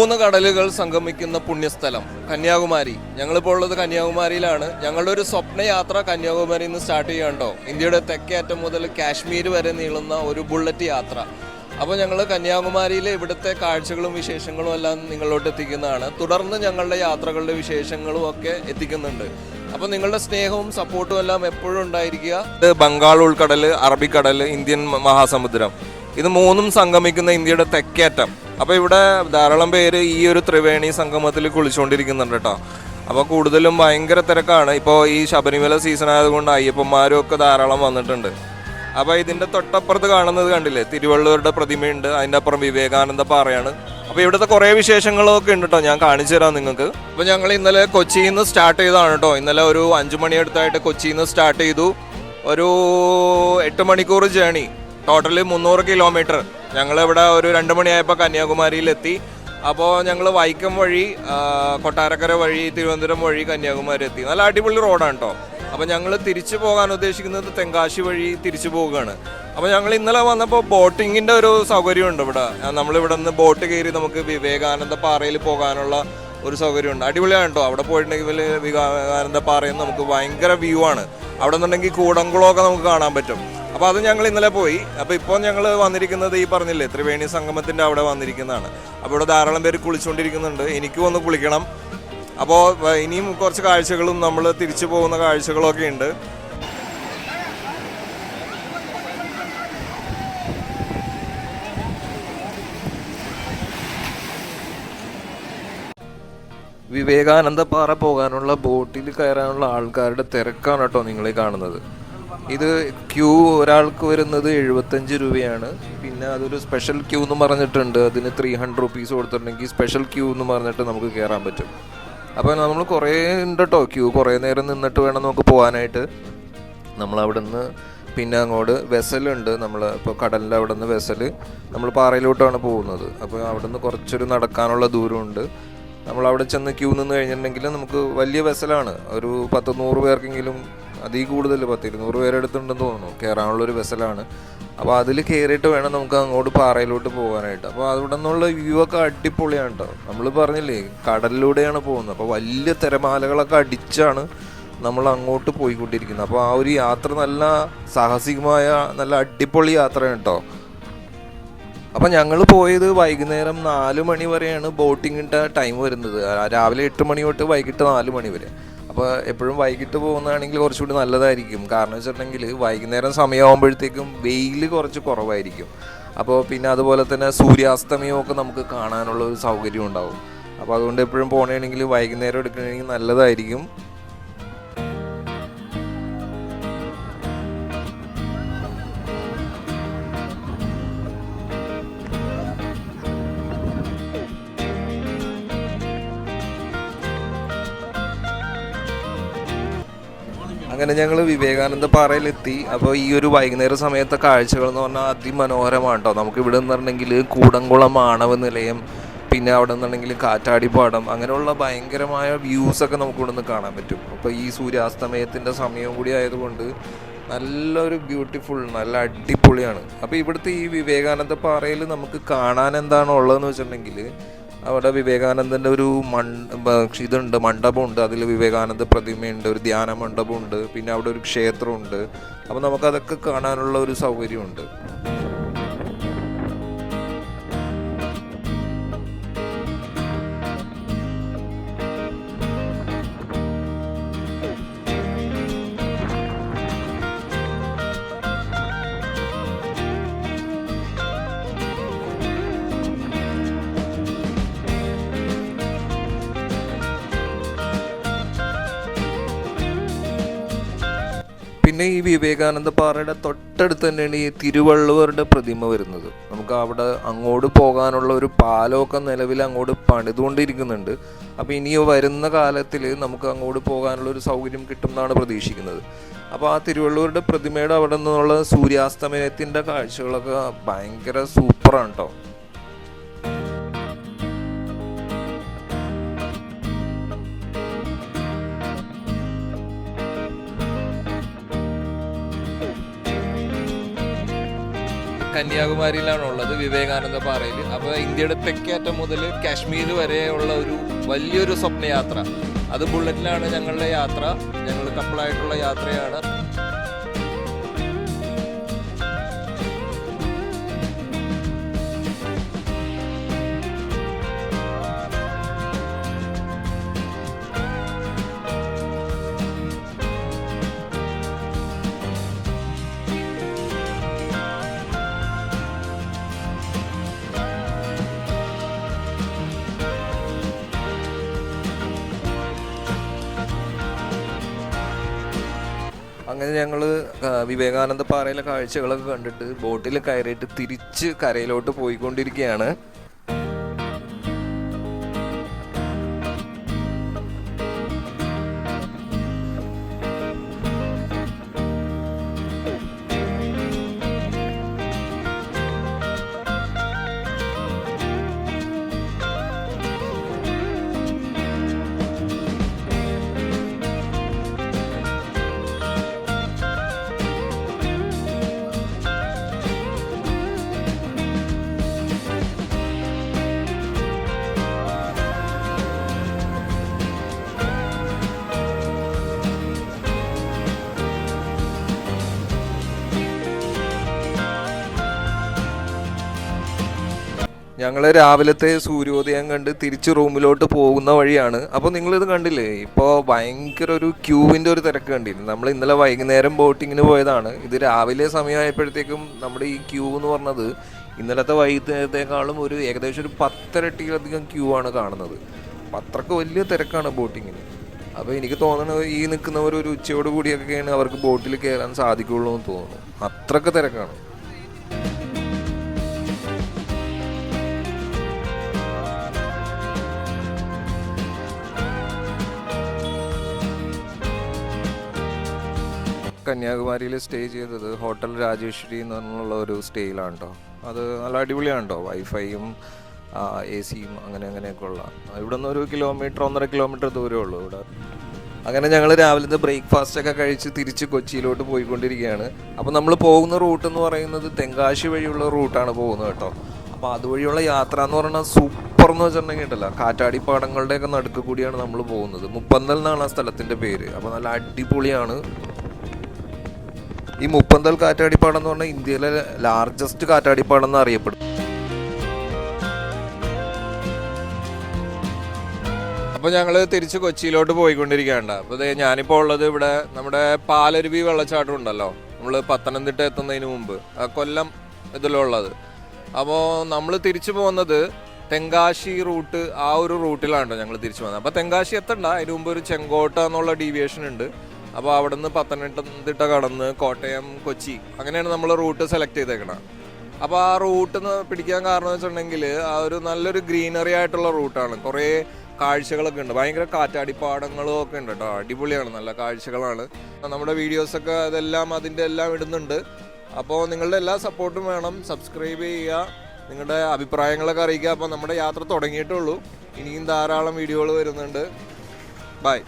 മൂന്ന് കടലുകൾ സംഗമിക്കുന്ന പുണ്യസ്ഥലം കന്യാകുമാരി. ഞങ്ങളിപ്പോൾ ഉള്ളത് കന്യാകുമാരിയിലാണ്. ഞങ്ങളുടെ ഒരു സ്വപ്നയാത്ര കന്യാകുമാരിയിൽ നിന്ന് സ്റ്റാർട്ട് ചെയ്യണ്ടോ ഇന്ത്യയുടെ തെക്കേ അറ്റം മുതൽ കാശ്മീർ വരെ നീളുന്ന ഒരു ബുള്ളറ്റ് യാത്ര. അപ്പോൾ ഞങ്ങൾ കന്യാകുമാരിയിലെ ഇവിടുത്തെ കാഴ്ചകളും വിശേഷങ്ങളും എല്ലാം നിങ്ങളോട്ട് എത്തിക്കുന്നതാണ്. തുടർന്ന് ഞങ്ങളുടെ യാത്രകളുടെ വിശേഷങ്ങളും ഒക്കെ എത്തിക്കുന്നുണ്ട്. അപ്പോൾ നിങ്ങളുടെ സ്നേഹവും സപ്പോർട്ടും എല്ലാം എപ്പോഴും ഉണ്ടായിരിക്കുക. ഇത് ബംഗാൾ ഉൾക്കടൽ അറബിക്കടൽ ഇന്ത്യൻ മഹാസമുദ്രം. ഇത് മൂന്നും സംഗമിക്കുന്ന ഇന്ത്യയുടെ തെക്കേറ്റം അപ്പോൾ ഇവിടെ ധാരാളം പേര് ഈ ഒരു ത്രിവേണി സംഗമത്തിൽ കുളിച്ചുകൊണ്ടിരിക്കുന്നുണ്ട് കേട്ടോ അപ്പോൾ കൂടുതലും ഭയങ്കര തിരക്കാണ്. ഇപ്പോൾ ഈ ശബരിമല സീസൺ ആയതുകൊണ്ട് അയ്യപ്പന്മാരും ഒക്കെ ധാരാളം വന്നിട്ടുണ്ട്. അപ്പോൾ ഇതിന്റെ തൊട്ടപ്പുറത്ത് കാണുന്നത് കണ്ടില്ലേ? തിരുവള്ളുവരുടെ പ്രതിമയുണ്ട്. അതിന്റെ അപ്പുറം വിവേകാനന്ദ പാറയാണ്. അപ്പോൾ ഇവിടുത്തെ കുറേ വിശേഷങ്ങളൊക്കെ ഉണ്ട് കേട്ടോ ഞാൻ കാണിച്ചു തരാം നിങ്ങൾക്ക്. അപ്പോൾ ഞങ്ങൾ ഇന്നലെ കൊച്ചിയിൽ നിന്ന് സ്റ്റാർട്ട് ചെയ്തതാണ് കേട്ടോ ഇന്നലെ ഒരു അഞ്ചു മണിയടുത്തായിട്ട് കൊച്ചിയിൽ നിന്ന് സ്റ്റാർട്ട് ചെയ്തു. ഒരു എട്ട് മണിക്കൂർ ജേണി ടോട്ടൽ മുന്നൂറ് കിലോമീറ്റർ ഞങ്ങൾ ഇവിടെ ഒരു രണ്ട് മണിയായപ്പോൾ കന്യാകുമാരിയിലെത്തി. അപ്പോൾ ഞങ്ങൾ വൈക്കം വഴി കൊട്ടാരക്കര വഴി തിരുവനന്തപുരം വഴി കന്യാകുമാരി എത്തി നല്ല അടിപൊളി റോഡാണ് കേട്ടോ അപ്പോൾ ഞങ്ങൾ തിരിച്ചു പോകാൻ ഉദ്ദേശിക്കുന്നത് തെങ്കാശി വഴി തിരിച്ചു പോവുകയാണ്. അപ്പോൾ ഞങ്ങൾ ഇന്നലെ വന്നപ്പോൾ ബോട്ടിങ്ങിന്റെ ഒരു സൗകര്യമുണ്ട് ഇവിടെ. നമ്മളിവിടെ നിന്ന് ബോട്ട് കയറി നമുക്ക് വിവേകാനന്ദ പാറയിൽ പോകാനുള്ള ഒരു സൗകര്യമുണ്ട്. അടിപൊളിയാണ് കേട്ടോ അവിടെ പോയിട്ടുണ്ടെങ്കിൽ വിവേകാനന്ദ പാറയിൽ നമുക്ക് ഭയങ്കര വ്യൂ ആണ്. അവിടെ നിന്നുണ്ടെങ്കിൽ കൂടംകുളമൊക്കെ നമുക്ക് കാണാൻ പറ്റും. അപ്പോൾ അത് ഞങ്ങൾ ഇന്നലെ പോയി. അപ്പോൾ ഇപ്പോൾ ഞങ്ങൾ വന്നിരിക്കുന്നത് ഈ പറഞ്ഞില്ലേ ത്രിവേണി സംഗമത്തിന്റെ അവിടെ വന്നിരിക്കുന്നതാണ്. അപ്പോൾ ഇവിടെ ധാരാളം പേര് കുളിച്ചുകൊണ്ടിരിക്കുന്നുണ്ട് എനിക്കും ഒന്ന് കുളിക്കണം. അപ്പോൾ ഇനിയും കുറച്ച് കാഴ്ചകളും നമ്മൾ തിരിച്ചു പോകുന്ന കാഴ്ചകളൊക്കെ ഉണ്ട്. വിവേകാനന്ദ പാറ പോകാനുള്ള ബോട്ടിൽ കയറാനുള്ള ആൾക്കാരുടെ തിരക്കാണ് കേട്ടോ നിങ്ങളീ കാണുന്നത്. ഇത് ക്യൂ ഒരാൾക്ക് വരുന്നത് എഴുപത്തഞ്ച് രൂപയാണ്. പിന്നെ അതൊരു സ്പെഷ്യൽ ക്യൂ എന്ന് പറഞ്ഞിട്ടുണ്ട്. അതിന് ത്രീ ഹൺഡ്രഡ് റുപ്പീസ് കൊടുത്തിട്ടുണ്ടെങ്കിൽ സ്പെഷ്യൽ ക്യൂ എന്ന് പറഞ്ഞിട്ട് നമുക്ക് കയറാൻ പറ്റും. അപ്പോൾ നമ്മൾ കുറേ ഉണ്ട് കേട്ടോ ക്യൂ കുറേ നേരം നിന്നിട്ട് വേണം നമുക്ക് പോകാനായിട്ട് നമ്മൾ അവിടെ നിന്ന് പിന്നെ അങ്ങോട്ട് വെസലുണ്ട് നമ്മൾ ഇപ്പോൾ കടലിന്റെ അവിടെ നിന്ന് വെസൽ നമ്മൾ പാറയിലോട്ടാണ് പോകുന്നത്. അപ്പോൾ അവിടെ നിന്ന് കുറച്ചൊരു നടക്കാനുള്ള ദൂരമുണ്ട്. നമ്മൾ അവിടെ ചെന്ന് ക്യൂ നിന്ന് കഴിഞ്ഞിട്ടുണ്ടെങ്കിൽ നമുക്ക് വലിയ വെസലാണ് ഒരു പത്ത് നൂറ് പേർക്കെങ്കിലും അതിൽ കൂടുതൽ പത്ത് ഇരുന്നൂറ് പേരെടുത്തുണ്ടെന്ന് തോന്നുന്നു. കയറാനുള്ള ഒരു വെസലാണ് അപ്പോൾ അതിൽ കയറിയിട്ട് വേണം നമുക്ക് അങ്ങോട്ട് പാറയിലോട്ട് പോകാനായിട്ട്. അപ്പോൾ അവിടെ നിന്നുള്ള വ്യൂ ഒക്കെ അടിപൊളിയാണ് കേട്ടോ നമ്മൾ പറഞ്ഞില്ലേ കടലിലൂടെയാണ് പോകുന്നത്. അപ്പോൾ വലിയ തിരമാലകളൊക്കെ അടിച്ചാണ് നമ്മൾ അങ്ങോട്ട് പോയിക്കൊണ്ടിരിക്കുന്നത്. അപ്പോൾ ആ ഒരു യാത്ര നല്ല സാഹസികമായ നല്ല അടിപൊളി യാത്രയാണ് കേട്ടോ അപ്പം ഞങ്ങൾ പോയത് വൈകുന്നേരം നാല് മണി വരെയാണ് ബോട്ടിങ്ങിന്റെ ടൈം വരുന്നത്. രാവിലെ എട്ട് മണി തൊട്ട് വൈകിട്ട് നാല് മണി വരെ. അപ്പോൾ എപ്പോഴും വൈകിട്ട് പോകുന്നതാണെങ്കിൽ കുറച്ചുകൂടി നല്ലതായിരിക്കും. കാരണം വെച്ചിട്ടുണ്ടെങ്കിൽ വൈകുന്നേരം സമയമാകുമ്പോഴത്തേക്കും വെയിൽ കുറച്ച് കുറവായിരിക്കും. അപ്പോൾ പിന്നെ അതുപോലെ തന്നെ സൂര്യാസ്തമയമൊക്കെ നമുക്ക് കാണാനുള്ള ഒരു സൗകര്യം ഉണ്ടാവും. അപ്പോൾ അതുകൊണ്ട് എപ്പോഴും പോകണമെങ്കിൽ വൈകുന്നേരം എടുക്കണമെങ്കിൽ നല്ലതായിരിക്കും. അങ്ങനെ ഞങ്ങൾ വിവേകാനന്ദ പാറയിലെത്തി. അപ്പോൾ ഈ ഒരു വൈകുന്നേര സമയത്തെ കാഴ്ചകൾ എന്ന് പറഞ്ഞാൽ അതിമനോഹരമാണ് കേട്ടോ നമുക്ക് ഇവിടെ പറഞ്ഞെങ്കിൽ കൂടംകുളം ആണവ നിലയം പിന്നെ അവിടെ നിന്നുണ്ടെങ്കിൽ കാറ്റാടിപ്പാടം അങ്ങനെയുള്ള ഭയങ്കരമായ വ്യൂസ് ഒക്കെ നമുക്ക് ഇവിടെ നിന്ന് കാണാൻ പറ്റും. അപ്പോൾ ഈ സൂര്യാസ്തമയത്തിന്റെ സമയം കൂടി ആയതുകൊണ്ട് നല്ലൊരു ബ്യൂട്ടിഫുൾ നല്ല അടിപൊളിയാണ്. അപ്പോൾ ഇവിടുത്തെ ഈ വിവേകാനന്ദ പാറയിൽ നമുക്ക് കാണാൻ എന്താണ് ഉള്ളതെന്ന് വെച്ചിട്ടുണ്ടെങ്കിൽ അവിടെ വിവേകാനന്ദന്റെ ഒരു മൺ ഇതുണ്ട് മണ്ഡപമുണ്ട്. അതിൽ വിവേകാനന്ദ പ്രതിമയുണ്ട് ഒരു ധ്യാന മണ്ഡപമുണ്ട് പിന്നെ അവിടെ ഒരു ക്ഷേത്രമുണ്ട്. അപ്പോൾ നമുക്കതൊക്കെ കാണാനുള്ള ഒരു സൗകര്യമുണ്ട്. പിന്നെ ഈ വിവേകാനന്ദ പാറയുടെ തൊട്ടടുത്ത് തന്നെയാണ് ഈ തിരുവള്ളുവരുടെ പ്രതിമ വരുന്നത്. നമുക്ക് അവിടെ അങ്ങോട്ട് പോകാനുള്ള ഒരു പാലമൊക്കെ നിലവിൽ അങ്ങോട്ട് പണിതുകൊണ്ടിരിക്കുന്നുണ്ട്. അപ്പോൾ ഇനി വരുന്ന കാലത്തിൽ നമുക്ക് അങ്ങോട്ട് പോകാനുള്ള ഒരു സൗകര്യം കിട്ടും എന്നാണ് പ്രതീക്ഷിക്കുന്നത്. അപ്പോൾ ആ തിരുവള്ളുവരുടെ പ്രതിമയുടെ അവിടെ നിന്നുള്ള സൂര്യാസ്തമയത്തിന്റെ കാഴ്ചകളൊക്കെ ഭയങ്കര സൂപ്പറാണ് കേട്ടോ. കന്യാകുമാരിയിലാണ് ഉള്ളത് വിവേകാനന്ദ പാറയിൽ. അപ്പോൾ ഇന്ത്യയുടെ തെക്കേറ്റം മുതൽ കാശ്മീർ വരെയുള്ള ഒരു വലിയൊരു സ്വപ്നയാത്ര. അത് ബുള്ളറ്റിലാണ് ഞങ്ങളുടെ യാത്ര. ഞങ്ങൾ കപ്പിളായിട്ടുള്ള യാത്രയാണ്. അങ്ങനെ ഞങ്ങൾ വിവേകാനന്ദ പാറയിലെ കാഴ്ചകളൊക്കെ കണ്ടിട്ട് ബോട്ടിൽ കയറിയിട്ട് തിരിച്ച് കരയിലോട്ട് പോയിക്കൊണ്ടിരിക്കുകയാണ്. ഞങ്ങൾ രാവിലത്തെ സൂര്യോദയം കണ്ട് തിരിച്ച് റൂമിലോട്ട് പോകുന്ന വഴിയാണ്. അപ്പോൾ നിങ്ങളിത് കണ്ടില്ലേ? ഇപ്പോൾ ഭയങ്കര ഒരു ക്യൂവിന്റെ ഒരു തിരക്ക് കണ്ടിരുന്നു. നമ്മൾ ഇന്നലെ വൈകുന്നേരം ബോട്ടിങ്ങിന് പോയതാണ്. ഇത് രാവിലെ സമയമായപ്പോഴത്തേക്കും നമ്മുടെ ഈ ക്യൂ എന്ന് പറഞ്ഞത് ഇന്നലത്തെ വൈകുന്നേരത്തേക്കാളും ഒരു ഏകദേശം ഒരു പത്തരട്ടിയിലധികം ക്യൂ ആണ് കാണുന്നത്. അത്രയ്ക്ക് വലിയ തിരക്കാണ് ബോട്ടിങ്ങിന്. അപ്പോൾ എനിക്ക് തോന്നുന്നത് ഈ നിൽക്കുന്നവർ ഒരു ഉച്ചയോട് കൂടിയൊക്കെയാണ് അവർക്ക് ബോട്ടിൽ കയറാൻ സാധിക്കുള്ളൂ എന്ന് തോന്നുന്നു. അത്രയ്ക്ക് തിരക്കാണ്. കന്യാകുമാരിയിൽ സ്റ്റേ ചെയ്തത് ഹോട്ടൽ രാജേശ്വരി എന്ന് പറഞ്ഞുള്ള ഒരു സ്റ്റേയിലാണ് കേട്ടോ അത് നല്ല അടിപൊളിയാണ് വൈഫൈയും എ സിയും അങ്ങനെ അങ്ങനെയൊക്കെ ഉള്ള. ഇവിടെ നിന്ന് ഒരു കിലോമീറ്റർ ഒന്നര കിലോമീറ്റർ ദൂരമേ ഉള്ളൂ ഇവിടെ. അങ്ങനെ ഞങ്ങൾ രാവിലത്തെ ബ്രേക്ക്ഫാസ്റ്റ് ഒക്കെ കഴിച്ച് തിരിച്ച് കൊച്ചിയിലോട്ട് പോയിക്കൊണ്ടിരിക്കുകയാണ്. അപ്പോൾ നമ്മൾ പോകുന്ന റൂട്ട് എന്ന് പറയുന്നത് തെങ്കാശി വഴിയുള്ള റൂട്ടാണ് പോകുന്നത് കേട്ടോ. അപ്പോൾ അതുവഴിയുള്ള യാത്ര എന്ന് പറഞ്ഞാൽ സൂപ്പർ എന്ന് വെച്ചിട്ടുണ്ടെങ്കിൽ ഉണ്ടല്ലോ കാറ്റാടിപ്പാടങ്ങളുടെയൊക്കെ നടുക്ക് കൂടിയാണ് നമ്മൾ പോകുന്നത്. മുപ്പന്തൽ എന്നാണ് ആ സ്ഥലത്തിന്റെ പേര്. അപ്പോൾ നല്ല അടിപൊളിയാണ്. ഈ മുപ്പന്തൽ കാറ്റാടിപ്പാടം എന്ന് പറഞ്ഞാൽ ഇന്ത്യയിലെ ലാർജസ്റ്റ് കാറ്റാടിപ്പാടം എന്ന് അറിയപ്പെടും. അപ്പോൾ ഞങ്ങൾ തിരിച്ച് കൊച്ചിയിലോട്ട് പോയിക്കൊണ്ടിരിക്കുകയാണ് അപ്പോൾ ഞാനിപ്പോൾ ഉള്ളത് ഇവിടെ നമ്മുടെ പാലരുവി വെള്ളച്ചാട്ടം ഉണ്ടല്ലോ. നമ്മൾ പത്തനംതിട്ട എത്തുന്നതിന് മുമ്പ്. കൊല്ലം ഇതിലുള്ളത് അപ്പോൾ നമ്മൾ തിരിച്ചു പോകുന്നത് തെങ്കാശി റൂട്ട് ആ ഒരു റൂട്ടിലാണ് ഞങ്ങൾ തിരിച്ചു പോകുന്നത്. അപ്പോൾ തെങ്കാശി എത്തണ്ട. അതിന് മുമ്പ് ഒരു ചെങ്കോട്ട എന്നുള്ള ഡീവിയേഷൻ ഉണ്ട്. അപ്പോൾ അവിടെ നിന്ന് പത്തനംതിട്ട കടന്ന് കോട്ടയം കൊച്ചി അങ്ങനെയാണ് നമ്മൾ റൂട്ട് സെലക്ട് ചെയ്തേക്കണത് അപ്പോൾ ആ റൂട്ട് പിടിക്കാൻ കാരണം വെച്ചിട്ടുണ്ടെങ്കിൽ ആ ഒരു നല്ലൊരു ഗ്രീനറി ആയിട്ടുള്ള റൂട്ടാണ്. കുറേ കാഴ്ചകളൊക്കെ ഉണ്ട്. ഭയങ്കര കാറ്റാടിപ്പാടങ്ങളും ഒക്കെ ഉണ്ട് കേട്ടോ അടിപൊളിയാണ്. നല്ല കാഴ്ചകളാണ്. നമ്മുടെ വീഡിയോസൊക്കെ അതെല്ലാം അതിന്റെ എല്ലാം ഇടുന്നുണ്ട്. അപ്പോൾ നിങ്ങളുടെ എല്ലാ സപ്പോർട്ടും വേണം. സബ്സ്ക്രൈബ് ചെയ്യുക. നിങ്ങളുടെ അഭിപ്രായങ്ങളൊക്കെ അറിയിക്കുക. അപ്പോൾ നമ്മുടെ യാത്ര തുടങ്ങിയിട്ടുള്ളൂ ഇനിയും ധാരാളം വീഡിയോകൾ വരുന്നുണ്ട്. ബൈ